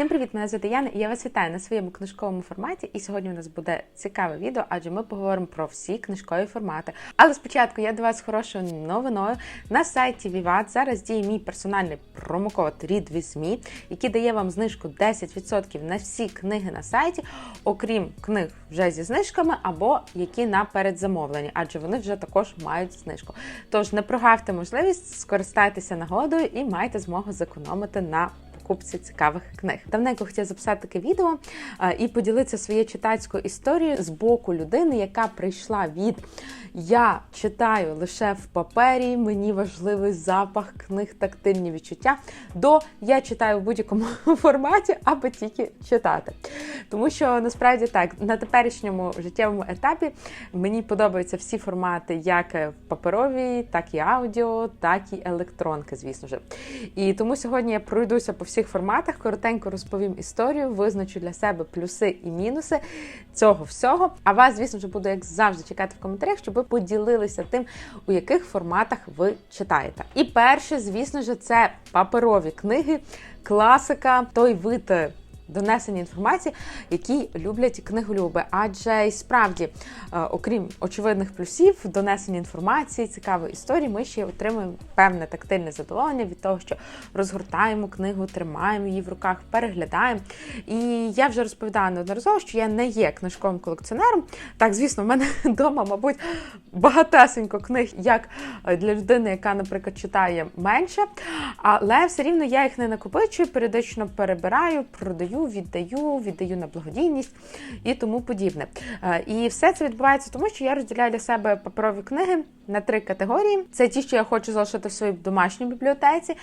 Всім привіт! Мене звати Яна і я вас вітаю на своєму книжковому форматі. І сьогодні у нас буде цікаве відео, адже ми поговоримо про всі книжкові формати. Але спочатку я до вас хорошою новиною. На сайті Vivat зараз діє мій персональний промокод READWITHME, який дає вам знижку 10% на всі книги на сайті, окрім книг вже зі знижками або які на передзамовлення, адже вони вже також мають знижку. Тож не прогавте можливість, скористайтеся нагодою і маєте змогу зекономити на покупці цікавих книг. Давненько хотіла записати таке відео а, і поділитися своєю читацькою історією з боку людини, яка прийшла від я читаю лише в папері, мені важливий запах книг, тактильні відчуття. До я читаю в будь-якому форматі, аби тільки читати. Тому що насправді так, на теперішньому життєвому етапі мені подобаються всі формати, як в паперовій, так і аудіо, так і електронки, звісно ж. І тому сьогодні я пройдуся по всіх форматах, коротенько розповім історію, визначу для себе плюси і мінуси цього всього. А вас, звісно ж, буду як завжди чекати в коментарях, щоб ви поділилися тим, у яких форматах ви читаєте. І перше, звісно ж, це паперові книги, класика, той вид донесення інформації, які люблять книголюби. Адже і справді, окрім очевидних плюсів, донесення інформації, цікавої історії, ми ще отримуємо певне тактильне задоволення від того, що розгортаємо книгу, тримаємо її в руках, переглядаємо. І я вже розповідала неодноразово, що я не є книжковим колекціонером. Так, звісно, в мене вдома, мабуть, багатесенько книг, як для людини, яка, наприклад, читає менше. Але все рівно я їх не накопичую, періодично перебираю, продаю віддаю, віддаю на благодійність і тому подібне. І все це відбувається тому, що я розділяю для себе паперові книги на три категорії. Це ті, що я хочу залишити в своїй домашній бібліотеці.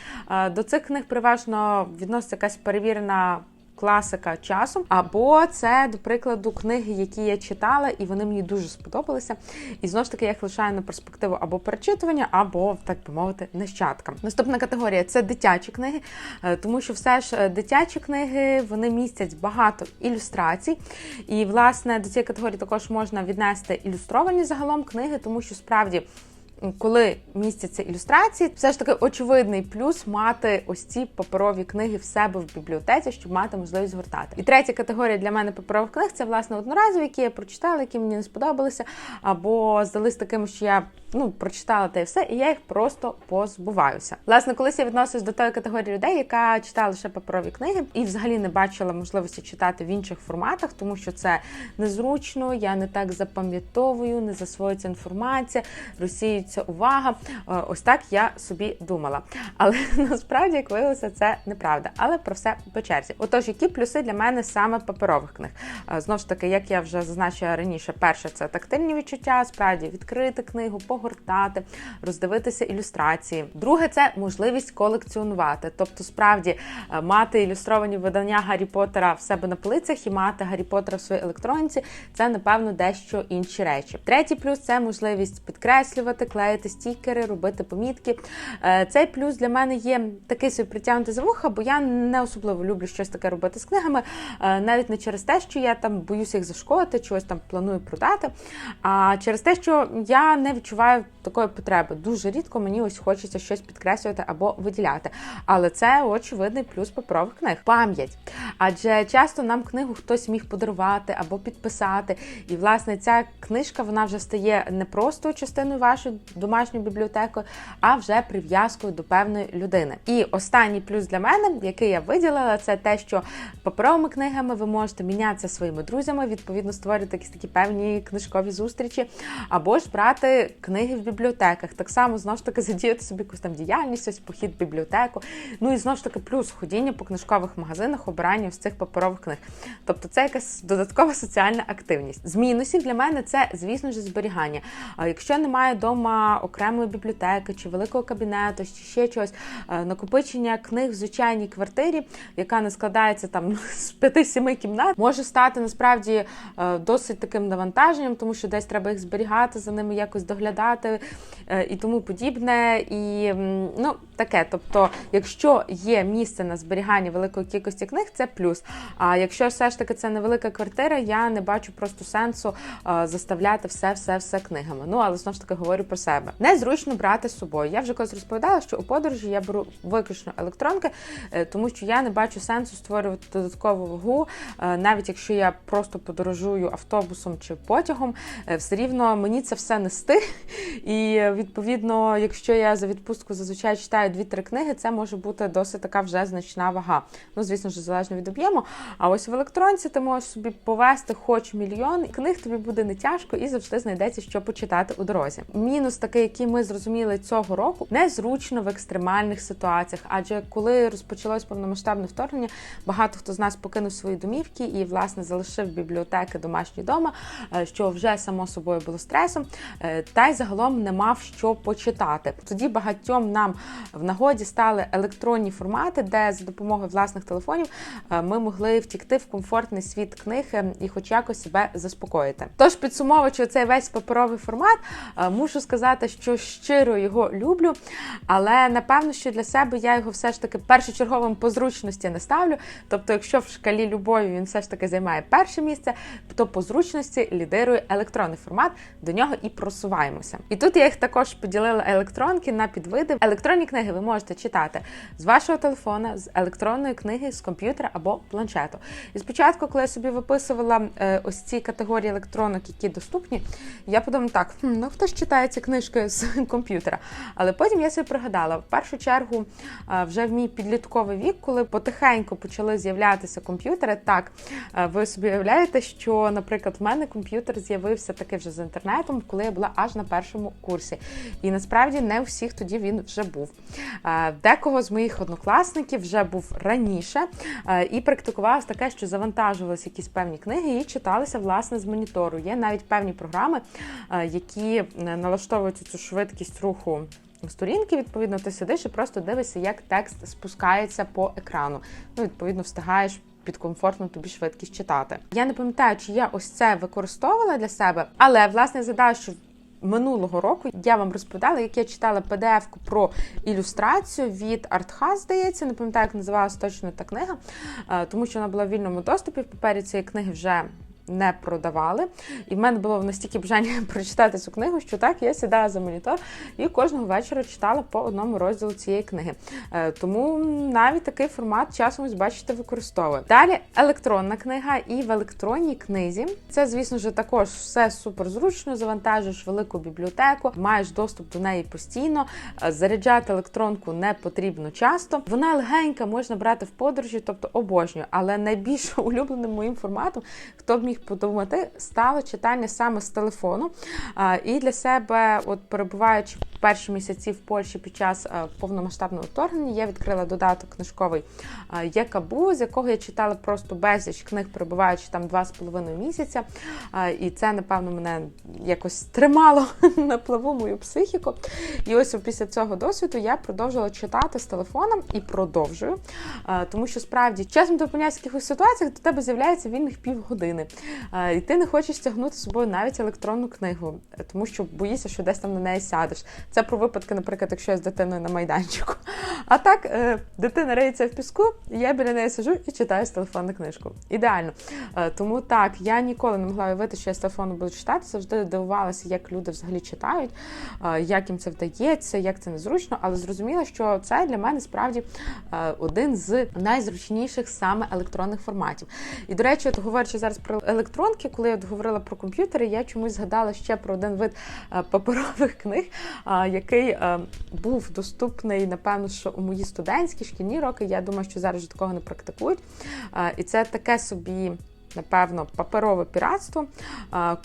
До цих книг переважно відноситься якась перевірена класика часу, або це, до прикладу, книги, які я читала, і вони мені дуже сподобалися. І знову ж таки я їх лишаю на перспективу або перечитування, або, так би мовити, нащадкам. Наступна категорія це дитячі книги, тому що все ж дитячі книги вони містять багато ілюстрацій. І, власне, до цієї категорії також можна віднести ілюстровані загалом книги, тому що справді коли містяться ілюстрації, все ж таки очевидний плюс мати ось ці паперові книги в себе в бібліотеці, щоб мати можливість згортати. І третя категорія для мене паперових книг це власне одноразові, які я прочитала, які мені не сподобалися, або здались такими, що я ну прочитала те все, і я їх просто позбуваюся. Власне, колись я відносилась до тої категорії людей, яка читала лише паперові книги, і взагалі не бачила можливості читати в інших форматах, тому що це незручно, я не так запам'ятовую, не засвоюється інформація, розсіюється увага. Ось так я собі думала. Але насправді, як виявилося, це неправда. Але про все по черзі. Отож, які плюси для мене саме паперових книг? Знову ж таки, як я вже зазначила раніше, перше це тактильні відчуття, справді відкрити книгу, погортати, роздивитися ілюстрації. Друге, це можливість колекціонувати, тобто, справді мати ілюстровані видання Гаррі Поттера в себе на полицях і мати Гаррі Поттера в своїй електроніці це, напевно, дещо інші речі. Третій плюс це можливість підкреслювати, клеїти стікери, робити помітки. Цей плюс для мене є такий собі притягнути за вуха, бо я не особливо люблю щось таке робити з книгами, навіть не через те, що я там боюся їх зашкодити, чогось там планую продати, а через те, що я не відчуваю такої потреби. Дуже рідко мені ось хочеться щось підкреслювати або виділяти. Але це очевидний плюс паперових книг. Пам'ять. Адже часто нам книгу хтось міг подарувати або підписати. І, власне, ця книжка вона вже стає не просто частиною вашої домашньої бібліотеки, а вже прив'язкою до певної людини. І останній плюс для мене, який я виділила, це те, що паперовими книгами ви можете мінятися своїми друзями, відповідно, створювати якісь такі певні книжкові зустрічі, або ж брати книги в бібліотеках. Так само знову ж таки задіяти собі якусь там діяльність, ось похід в бібліотеку. Ну і знову ж таки, плюс ходіння по книжкових магазинах, обирання ось цих паперових книг. Тобто це якась додаткова соціальна активність. З мінусів для мене це, звісно ж, зберігання. Якщо немає вдома окремої бібліотеки чи великого кабінету, чи ще чогось, накопичення книг в звичайній квартирі, яка не складається там з п'яти-сіми кімнат, може стати насправді досить таким навантаженням, тому що десь треба їх зберігати, за ними якось доглядати і тому подібне. І ну, таке. Тобто, якщо є місце на зберігання великої кількості книг, це плюс. А якщо все ж таки це невелика квартира, я не бачу просто сенсу заставляти все-все-все книгами. Ну, але знову ж таки говорю про себе. Незручно брати з собою. Я вже колись розповідала, що у подорожі я беру виключно електронки, е, тому що я не бачу сенсу створювати додаткову вагу, е, навіть якщо я просто подорожую автобусом чи потягом, е, все рівно мені це все нести. І відповідно, якщо я за відпустку зазвичай читаю 2-3 книги, це може бути досить така вже значна вага. Ну, звісно ж, залежно від об'єму. А ось в електронці ти можеш собі повести хоч мільйон книг, тобі буде не тяжко і завжди знайдеться, що почитати у дорозі. Мінус такий, який ми зрозуміли цього року, незручно в екстремальних ситуаціях. Адже коли розпочалось повномасштабне вторгнення, багато хто з нас покинув свої домівки і власне залишив бібліотеки домашні дома, е, що вже само собою було стресом, е, та й загалом не мав що почитати. Тоді багатьом нам в нагоді стали електронні формати, де за допомогою власних телефонів е, ми могли втікти в комфортний світ книг і хоч якось себе заспокоїти. Тож, підсумовуючи цей весь паперовий формат, мушу сказати, що щиро його люблю, але напевно, що для себе я його все ж таки першочерговим по зручності не ставлю. Тобто, якщо в шкалі любові він все ж таки займає перше місце, то по зручності лідирує електронний формат, до нього і просуваємося. І тут я їх також поділила електронки на підвиди. Електронні книги ви можете читати з вашого телефона, з електронної книги, з комп'ютера або планшету. І спочатку, коли я собі виписувала е, ось ці категорії електронок, які доступні, я подумала, так, ну хто ж читає ці книжки з комп'ютера? Але потім я собі пригадала, в першу чергу, е, вже в мій підлітковий вік, коли потихеньку почали з'являтися комп'ютери, так е, ви собі уявляєте, що, наприклад, в мене комп'ютер з'явився таки вже з інтернетом, коли я була аж на першому курсі. І насправді не у всіх тоді він вже був. Е, Декого з моїх однокласників вже був раніше і практикувалося таке, що завантажувалися якісь певні книги і читалися власне з монітору. Є навіть певні програми, які е, налаштовують цю швидкість руху. Сторінки, відповідно, ти сидиш і просто дивишся, як текст спускається по екрану. Ну, відповідно, встигаєш під комфортну тобі швидкість читати. Я не пам'ятаю, чи я ось це використовувала для себе, але власне згадаю, що Минулого року я вам розповідала, як я читала PDF-ку про ілюстрацію від Артхаз, здається, не пам'ятаю, як називалася точно та книга, е, тому що вона була в вільному доступі. В папері цієї книги вже не продавали. І в мене було настільки бажання прочитати цю книгу, що так я сідала за монітор і кожного вечора читала по одному розділу цієї книги. Е, Тому навіть такий формат часом, бачите, використовую. Далі електронна книга, і в електронній книзі це, звісно ж, також все супер зручно. Завантажуєш велику бібліотеку, маєш доступ до неї постійно. Е, Заряджати електронку не потрібно часто. Вона легенька, можна брати в подорожі, тобто обожнюю. Але найбільш улюбленим моїм форматом, хто б міг подумати, стало читання саме з телефону. І для себе, от перебуваючи перші місяці в Польщі під час е, повномасштабного вторгнення, я відкрила додаток книжковий е, Якабу, з якого я читала просто безліч книг, перебуваючи там два з половиною місяця. І це, напевно, мене якось тримало на плаву мою психіку. І ось після цього досвіду я продовжила читати з телефоном і продовжую. Е, Тому що справді часом ти опиняєшся в якихось ситуаціях, до тебе з'являється вільних півгодини. Е, І ти не хочеш тягнути з собою навіть електронну книгу, е, тому що боїшся, що десь там на неї сядеш. Це про випадки, наприклад, якщо я з дитиною на майданчику. А так, е, дитина риється в піску, я біля неї сижу і читаю з телефону книжку. Ідеально. Е, Тому так, я ніколи не могла уявити, що я з телефону буду читати. Завжди дивувалася, як люди взагалі читають, е, як їм це вдається, як це незручно, але зрозуміла, що це для мене справді один з найзручніших саме електронних форматів. І до речі, от говорячи зараз про електронки, коли я от говорила про комп'ютери, я чомусь згадала ще про один вид паперових книг, який е, був доступний, напевно, що у мої студентські шкільні роки. Я думаю, що зараз вже такого не практикують. І це таке собі. Напевно, паперове піратство,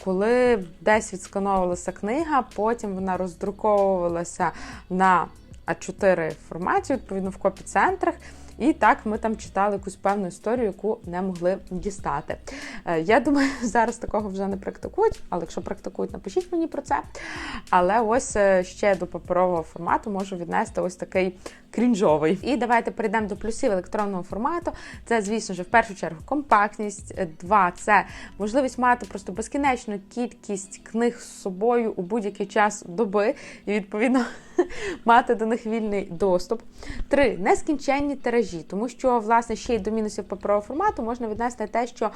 коли десь відскановувалася книга, потім вона роздруковувалася на А4 форматі, відповідно в копі-центрах. І так ми там читали якусь певну історію, яку не могли дістати. Е, Я думаю, зараз такого вже не практикують, але якщо практикують, напишіть мені про це. Але ось е, ще до паперового формату можу віднести ось такий крінжовий. І давайте перейдемо до плюсів електронного формату. Це, звісно ж, в першу чергу компактність. Два це можливість мати просто безкінечну кількість книг з собою у будь-який час доби. І відповідно мати до них вільний доступ. Три нескінченні тиражі, тому що, власне, ще й до мінусів паперового формату можна віднести те, що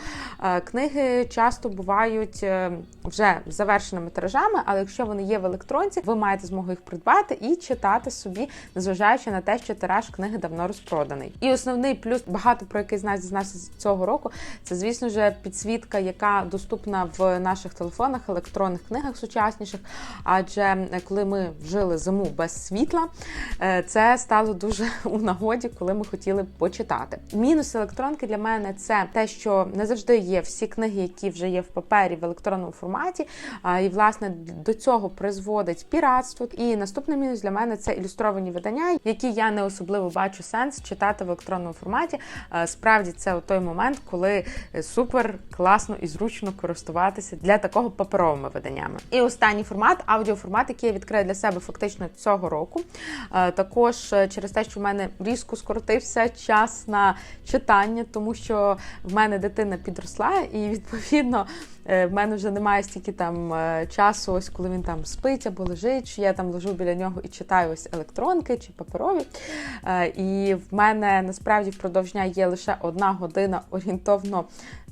е, книги часто бувають е, вже завершеними тиражами, але якщо вони є в електронці, ви маєте змогу їх придбати і читати собі, незважаючи на те, що тираж книги давно розпроданий. І основний плюс, багато про який з нас дізнався цього року, це, звісно ж, підсвітка, яка доступна в наших телефонах, електронних книгах сучасніших. Адже е, коли ми вжили зиму без світла, е, це стало дуже у нагоді, коли ми хотіли почитати. Мінус електронки для мене це те, що не завжди є всі книги, які вже є в папері в електронному форматі. І власне до цього призводить піратство. І наступний мінус для мене це ілюстровані видання, які я не особливо бачу сенс читати в електронному форматі. Справді це той момент, коли супер класно і зручно користуватися для такого паперовими виданнями. І останній формат аудіоформат, який я відкрию для себе фактично цього року. Також через те, що в мене різко скоротився час на читання, тому що в мене дитина підросла, і відповідно. В мене вже немає стільки там часу, ось коли він там спить або лежить, що я там лежу біля нього і читаю ось електронки чи паперові. І в мене насправді впродовж дня є лише одна година орієнтовно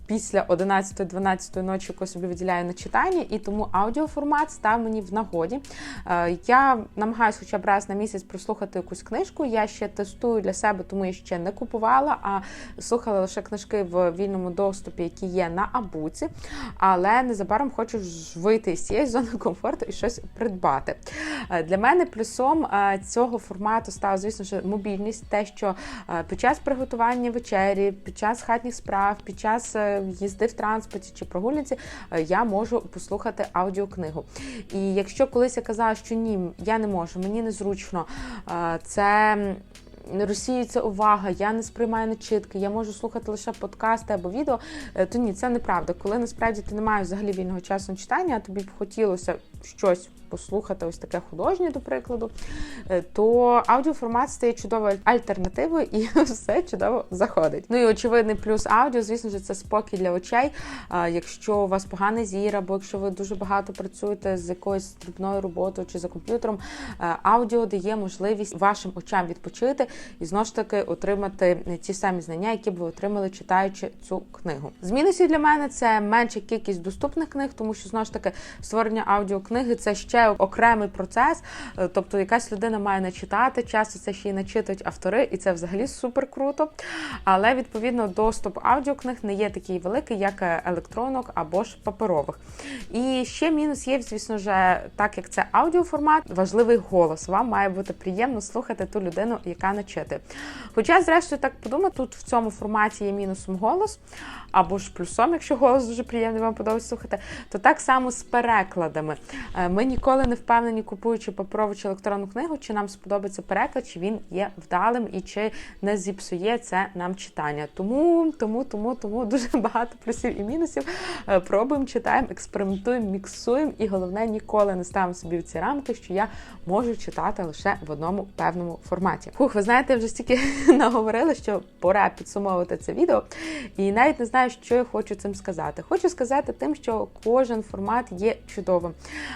після 11-12 ночі, собі виділяю на читання, і тому аудіоформат став мені в нагоді. Е, я намагаюся хоча б раз на місяць прослухати якусь книжку. Я ще тестую для себе, тому я ще не купувала, а слухала лише книжки в вільному доступі, які є на Абуці. Але незабаром хочу вийти з цієї зони комфорту і щось придбати. Е, для мене плюсом е, цього формату стала, звісно ж, мобільність, те, що під час приготування вечері, під час хатніх справ, під час їзди в транспорті чи прогулянці, е, я можу послухати аудіокнигу. І якщо колись я казала, що ні, я не можу, мені незручно, е, це. Розсіюється увага, я не сприймаю начитки, я можу слухати лише подкасти або відео, е, то ні, це неправда. Коли насправді ти не маєш взагалі вільного часу на читання, а тобі б хотілося щось послухати, ось таке художнє, до прикладу, е, то аудіоформат стає чудовою альтернативою і все чудово заходить. Ну і очевидний плюс аудіо, звісно ж, це спокій для очей. Якщо у вас поганий зір, або якщо ви дуже багато працюєте з якоюсь дрібною роботою чи за комп'ютером, е, аудіо дає можливість вашим очам відпочити і знову ж таки отримати ті самі знання, які б ви отримали, читаючи цю книгу. З мінусів для мене це менша кількість доступних книг, тому що знову ж таки створення аудіокниги це ще окремий процес. Е, тобто, якась людина має начитати, часто це ще й начитують автори, і це взагалі супер круто. Але відповідно доступ аудіокниг не є такий великий, як електронок або ж паперових. І ще мінус є, звісно ж, так як це аудіоформат, важливий голос. Вам має бути приємно слухати ту людину, яка начитує. Хоча, зрештою, так подумати, тут в цьому форматі є мінусом голос, або ж плюсом, якщо голос дуже приємний, вам подобається слухати, то так само з перекладами. Е, ми ніколи не впевнені, купуючи паперову чи електронну книгу, чи нам сподобається переклад, чи він є вдалим і чи не зіпсує це нам читання. Тому, тому, тому, тому дуже багато плюсів і мінусів. Е, пробуємо, читаємо, експериментуємо, міксуємо, і головне, ніколи не ставимо собі в ці рамки, що я можу читати лише в одному певному форматі. Фух, ви знаєте, вже стільки наговорили, що пора підсумовувати це відео. І навіть не знаю, що я хочу цим сказати. Хочу сказати тим, що кожен формат є чудовим.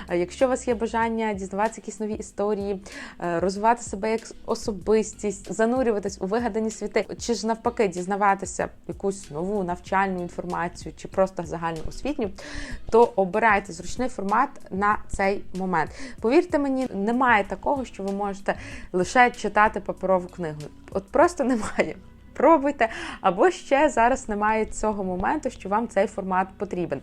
Е, якщо у вас є бажання дізнаватися якісь нові історії, е, розвивати себе як особистість, занурюватись у вигадані світи, чи ж навпаки дізнаватися якусь нову навчальну інформацію, чи просто загальну освітню, то обирайте зручний формат на цей момент. Повірте мені, немає такого, що ви можете лише читати паперову книгу. От просто немає пробуйте. Або ще зараз немає цього моменту, що вам цей формат потрібен.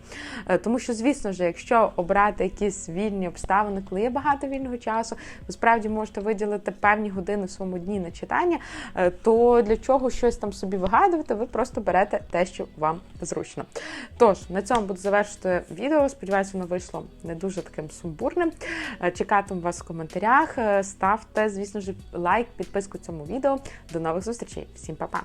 Е, тому що, звісно ж, якщо обрати якісь вільні обставини, коли є багато вільного часу, ви справді можете виділити певні години в своєму дні на читання, е, то для чого щось там собі вигадувати, ви просто берете те, що вам зручно. Тож, на цьому буду завершити відео. Сподіваюся, воно вийшло не дуже таким сумбурним. Е, чекатиму вас в коментарях. Ставте, звісно ж, лайк, підписку цьому відео. До нових зустрічей. Всім па-па!